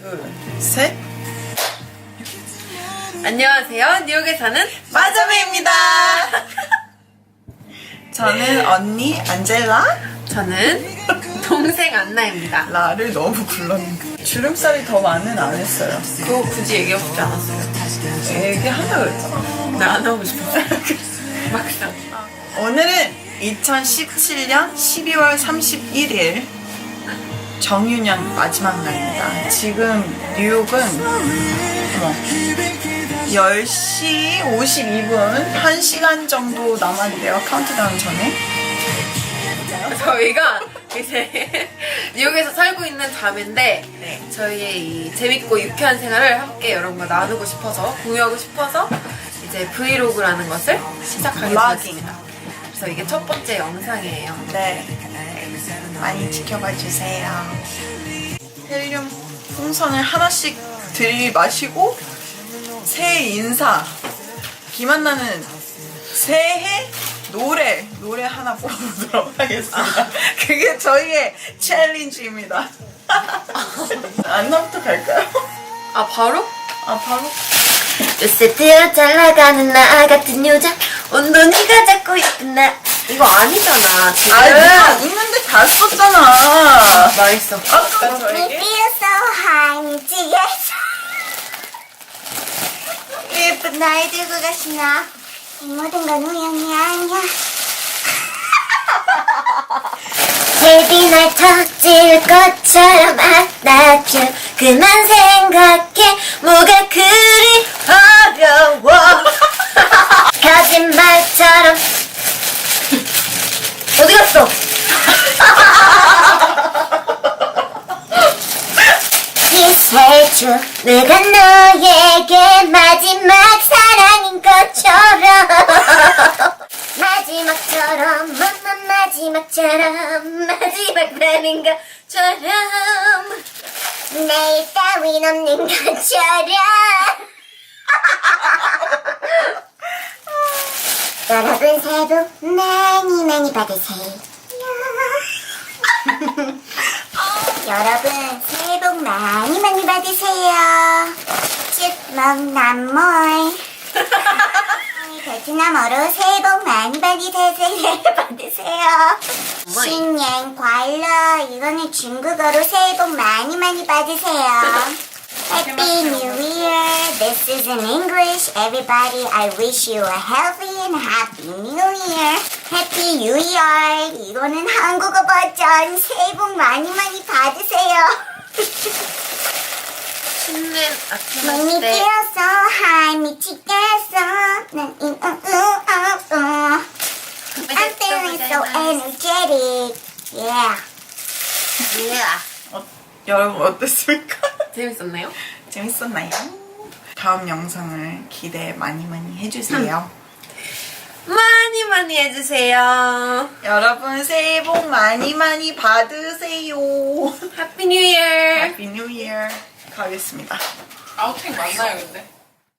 둘, 셋. 안녕하세요. 뉴욕에 사는 마자메입니다. 저는 언니 안젤라. 저는 동생 안나입니다. 라를 너무 불렀는데 주름살이 더 많은 안 했어요. 그거 굳이 얘기하고 싶지 않았어요. 얘기하려고 그랬잖아. 나 안 하고 싶었어. 막상. 오늘은 2017년 12월 31일 정유년 마지막 날입니다. 지금 뉴욕은 어머, 10시 52분 1시간 정도 남았는데요. 카운트다운 전에. 저희가 이제 뉴욕에서 살고 있는 자매인데 네. 저희의 이 재밌고 유쾌한 생활을 함께 여러분과 나누고 싶어서 공유하고 싶어서 이제 브이로그라는 것을 시작하게. 되었습니다. 그래서 이게 첫 번째 영상이에요. 네. 많이 지켜봐 주세요. 헬륨 풍선을 하나씩 들이마시고 새해 인사 기만나는 새해 노래 노래 하나 뽑아보도록 하겠습니다. 그게 저희의 챌린지입니다. 안나부터 갈까요? 아 바로? 아 바로 요새 들어 잘 나가는 나 같은 여자 온돈이가 잡고 있던 나 이거 아니잖아. 지금. 아 웃는데 다 썼잖아. 맛있어. 아까 저에게 so high 미치겠어 예쁜 날 들고 가시나? 이 모든 건 우연이 아니야. 제비 날 터질 것처럼 안아줘. 그만 생각해. 뭐가 갔어? 기세줘 내가 너에게 마지막 사랑인 것처럼. 마지막처럼 맘마 마지막처럼 마지막 밤인 것처럼. 내일 따윈 없는 것처럼 여러분 새해 복 많이 많이 받으세요 여러분 새해 복 많이 많이 받으세요. 쭉먹 남몰. 베트남어로 새해 복 많이 받으세요. 받으세요. 신년 과일러 이거는 중국어로 새해 복 많이 많이 받으세요. Happy New Year. This is in English. Everybody, I wish you a healthy and happy New Year. Happy New Year. 이거는 한국어 버전. 새해 복 많이 많이 받으세요. 신는 아침 몸이 할때 뛰어서 high 미치겠어. 난 이, 어, 어, 어, 어. I'm feeling so energetic. Yeah. yeah. 어, 여러분 어땠습니까? 재밌었나요? 재밌었나요? 다음 영상을 기대 많이 많이 해주세요. 많이 많이 해주세요 여러분 새해 복 많이 많이 받으세요. 해피 뉴 이어 해피 뉴 이어 가겠습니다. 아웃택 맞나요 근데?